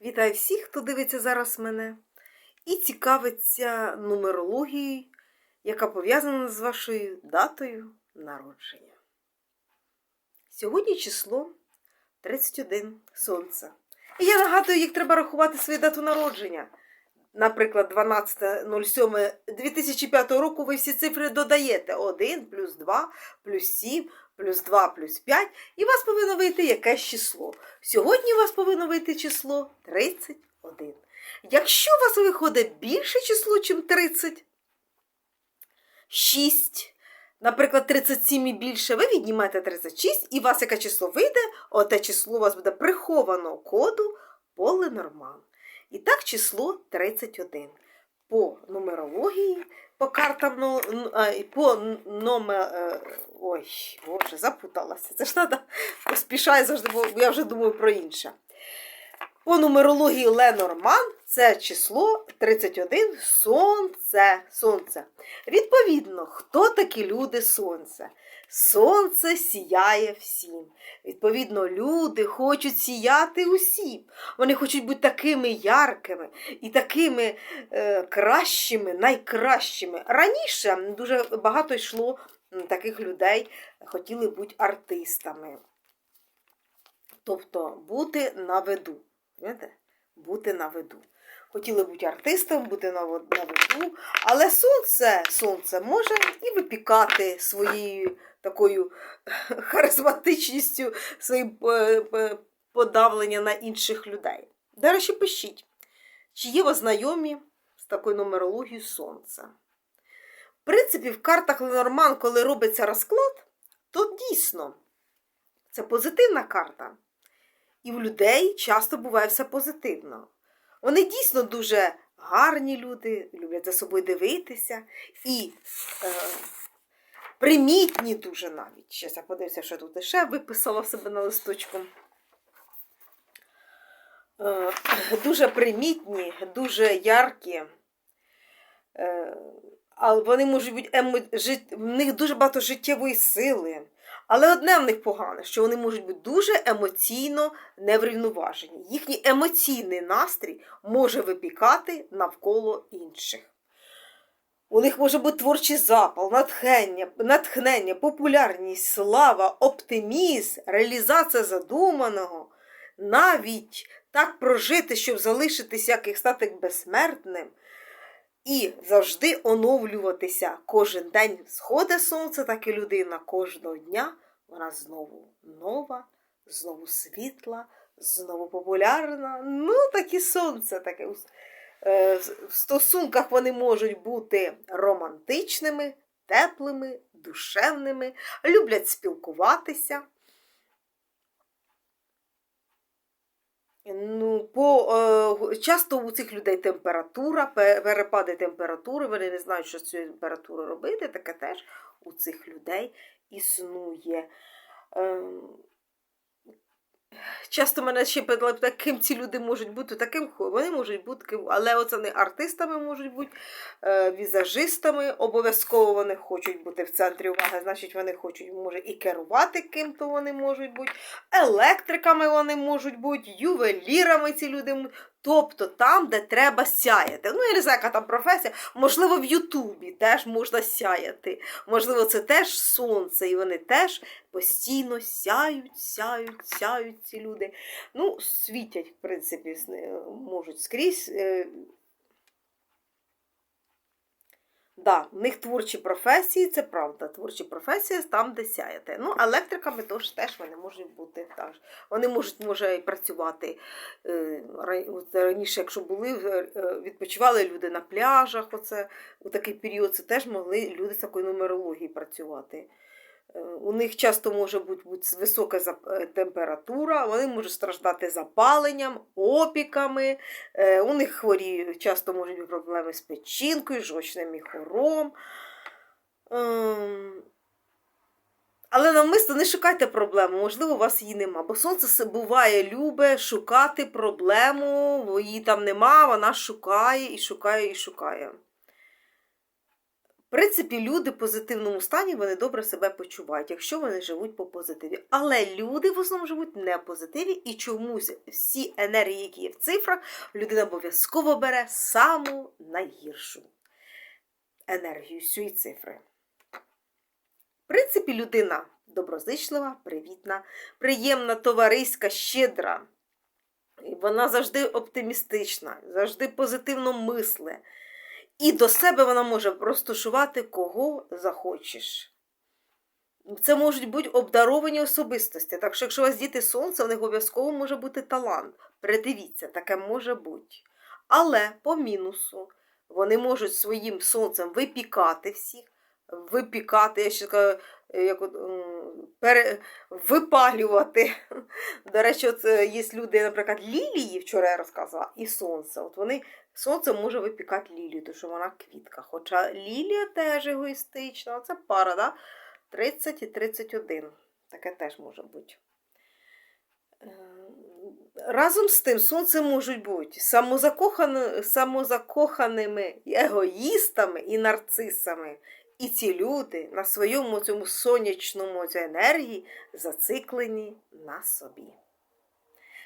Вітаю всіх, хто дивиться зараз мене і цікавиться нумерологією, яка пов'язана з вашою датою народження. Сьогодні число 31 сонце. І я нагадую, як треба рахувати свою дату народження. Наприклад, 12.07.2005 року ви всі цифри додаєте 1 плюс 2 плюс 7 плюс 2 плюс 5, і у вас повинно вийти якесь число. Сьогодні у вас повинно вийти число 31. Якщо у вас виходить більше число, ніж 30, 6, наприклад, 37 і більше, ви віднімаєте 36, і у вас яке число вийде, оте число у вас буде прихованого коду Поленорман. І так число 31. По нумерології, по картам, ну, по номер. е, Ой, боже, запуталася. Це ж треба поспішаю завжди, бо я вже думаю про інше. По нумерології Ленорман це число 31 сонце. сонце. Відповідно, хто такі люди сонце? Сонце сіяє всім. Відповідно, люди хочуть сіяти усім. Вони хочуть бути такими яркими і такими е, кращими, найкращими. Раніше дуже багато йшло таких людей, хотіли бути артистами. Тобто бути на виду. Знаєте? Бути на виду. Хотіли бути артистом, бути на на виду, але сонце, сонце може і випікати своєю такою харизматичністю, своїм е, е, подавлення на інших людей. До речі, пишіть, чи є ви знайомі з такою нумерологією сонця? В принципі, в картах Ленорман, коли робиться розклад, то дійсно це позитивна карта. І в людей часто буває все позитивно. Вони дійсно дуже гарні люди, люблять за собою дивитися і е, примітні дуже навіть. Щас я подивлюся, що тут ще виписала себе на листочку. Е, дуже примітні, дуже яркі. Е, але вони можуть бути емо... в них дуже багато життєвої сили. Але одне в них погане, що вони можуть бути дуже емоційно неврівноважені. Їхній емоційний настрій може випікати навколо інших. У них може бути творчий запал, натхнення, натхнення, популярність, слава, оптимізм, реалізація задуманого. Навіть так прожити, щоб залишитися, як і стати безсмертним. І завжди оновлюватися кожен день сходить сонце, так і людина кожного дня. Вона знову нова, знову світла, знову популярна. Ну, так і сонце таке. В стосунках вони можуть бути романтичними, теплими, душевними, люблять спілкуватися. Ну, по, е, часто у цих людей температура, перепади температури, вони не знають, що з цією температурою робити, таке теж у цих людей існує. Часто мене ще питали, ким ці люди можуть бути, таким вони можуть бути, ким, але оце вони артистами можуть бути, е, візажистами, обов'язково вони хочуть бути в центрі уваги, значить вони хочуть, може, і керувати ким-то вони можуть бути, електриками вони можуть бути, ювелірами ці люди. Тобто там, де треба сяяти. Ну, я не знаю, яка там професія. Можливо, в Ютубі теж можна сяяти. Можливо, це теж сонце, і вони теж постійно сяють, сяють, сяють ці люди. Ну, світять, в принципі, е, можуть скрізь. е. Да, в них творчі професії, це правда. Творчі професії там, де сяєте. Ну, електриками теж, теж вони можуть бути. Так. Вони можуть може, і працювати. е, Раніше, якщо були, е, е, відпочивали люди на пляжах, оце, у такий період, це теж могли люди з такої нумерології працювати. Е, У них часто може бути, висока е, температура, вони можуть страждати запаленням, опіками, е, у них хворі часто можуть бути проблеми з печінкою, жовчним міхором. Ем, Але навмисно не шукайте проблему, можливо, у вас її нема. Бо сонце буває любе шукати проблему, її там нема, вона шукає і шукає і шукає. В принципі, люди в позитивному стані вони добре себе почувають, якщо вони живуть по позитиві. Але люди в основному живуть не позитиві, і чомусь всі енергії, які є в цифрах, людина обов'язково бере саму найгіршу енергію з цієї цифри. В принципі, людина доброзичлива, привітна, приємна, товариська, щедра. Вона завжди оптимістична, завжди позитивно мисле. І до себе вона може розташувати кого захочеш. Це можуть бути обдаровані особистості. Так що, якщо у вас діти сонце, у них обов'язково може бути талант. Придивіться, таке може бути. Але по мінусу вони можуть своїм сонцем випікати всіх, випікати, я ще кажу, як от, пере, випалювати. До речі, от е, є люди, наприклад, лілії, вчора я розказувала, і сонце. От вони сонце може випікати лілію, тому що вона квітка. Хоча лілія теж егоїстична, це пара, да? 30 і 31. Таке теж може бути. Е, Разом з тим, сонце можуть бути самозакохани, самозакоханими егоїстами і нарцисами. І ці люди на своєму цьому сонячному енергії зациклені на собі.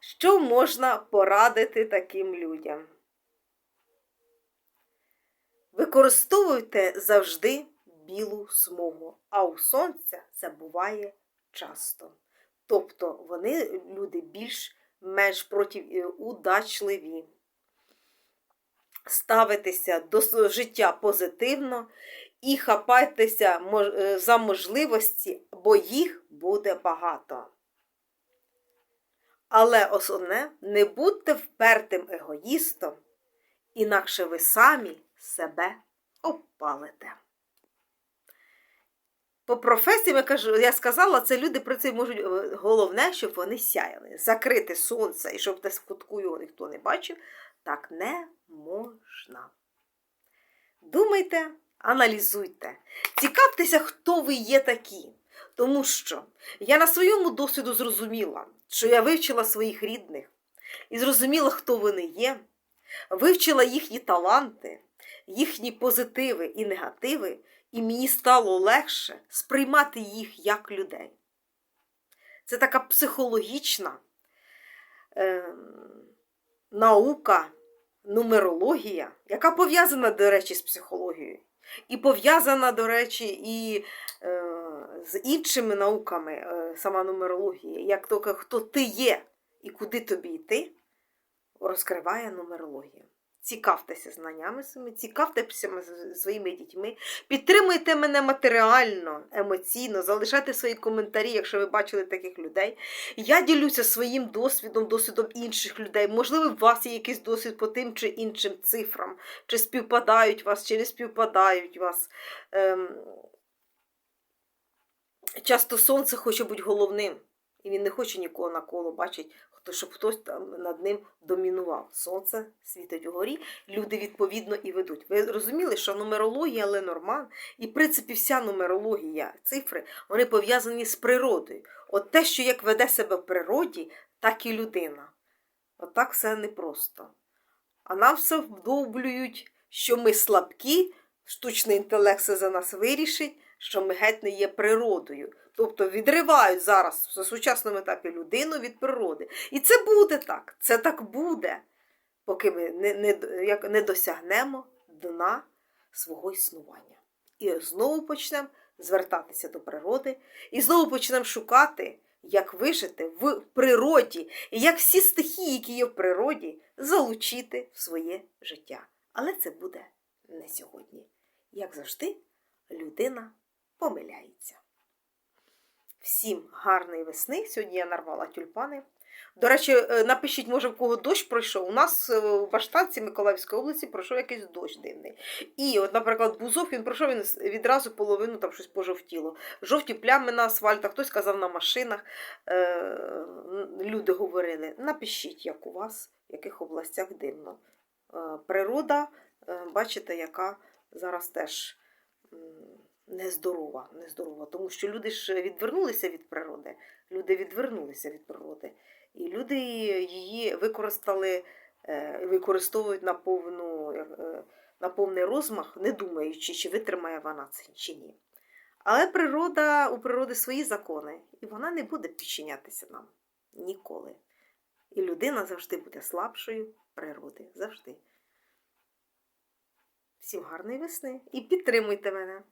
Що можна порадити таким людям? Використовуйте завжди білу смугу, а у сонця це буває часто. Тобто вони люди більш-менш проти е, удачливі. Ставитися до життя позитивно і хапайтеся е, за можливості, бо їх буде багато. Але основне, не будьте впертим егоїстом, інакше ви самі себе обпалите. По професіям я кажу, я сказала, це люди про це можуть. е, Головне, щоб вони сяяли. Закрити сонце і щоб десь в кутку його ніхто не бачив, так не можна. Думайте, аналізуйте, цікавтеся, хто ви є такі. Тому що я на своєму досвіду зрозуміла, що я вивчила своїх рідних і зрозуміла, хто вони є, вивчила їхні таланти, їхні позитиви і негативи, і мені стало легше сприймати їх як людей. Це така психологічна е, наука, нумерологія, яка пов'язана, до речі, з психологією. І пов'язана, до речі, і е, з іншими науками, е, сама нумерологія, як то хто ти є і куди тобі йти, розкриває нумерологія. Цікавтеся знаннями своїми, цікавтеся своїми дітьми, підтримуйте мене матеріально, емоційно, залишайте свої коментарі, якщо ви бачили таких людей. Я ділюся своїм досвідом, досвідом інших людей. Можливо, у вас є якийсь досвід по тим чи іншим цифрам, чи співпадають вас, чи не співпадають вас. Ем... Часто сонце хоче бути головним, і він не хоче нікого навколо бачить, хто щоб хтось там над ним домінував. Сонце світить угорі, люди відповідно і ведуть. Ви розуміли, що нумерологія Ленорман і, в принципі, вся нумерологія, цифри, вони пов'язані з природою. От те, що як веде себе в природі, так і людина. Отак все непросто. А нам все вдовблюють, що ми слабкі, штучний інтелект все за нас вирішить, що ми геть не є природою. Тобто відривають зараз на сучасному етапі людину від природи. І це буде так. Це так буде, поки ми не, не, як не досягнемо дна свого існування. І знову почнемо звертатися до природи, і знову почнемо шукати, як вижити в природі, і як всі стихії, які є в природі, залучити в своє життя. Але це буде не сьогодні. Як завжди, людина помиляється. Всім гарної весни. Сьогодні я нарвала тюльпани. До речі, е, напишіть, може, в кого дощ пройшов. У нас е, в Баштанці Миколаївської області пройшов якийсь дощ дивний. І, от, наприклад, Бузов він пройшов він відразу половину там щось пожовтіло. Жовті плями на асфальтах, хтось казав на машинах. Е, люди говорили, напишіть, як у вас, в яких областях дивно. Е, природа, бачите, яка зараз теж. Нездорова, нездорова, тому що люди ж відвернулися від природи. Люди відвернулися від природи. І люди її використали, е, використовують на повну, е, на повний розмах, не думаючи, чи витримає вона це чи ні. Але природа, у природи свої закони, і вона не буде підчинятися нам ніколи. І людина завжди буде слабшою природи. Завжди. Всім гарної весни і підтримуйте мене.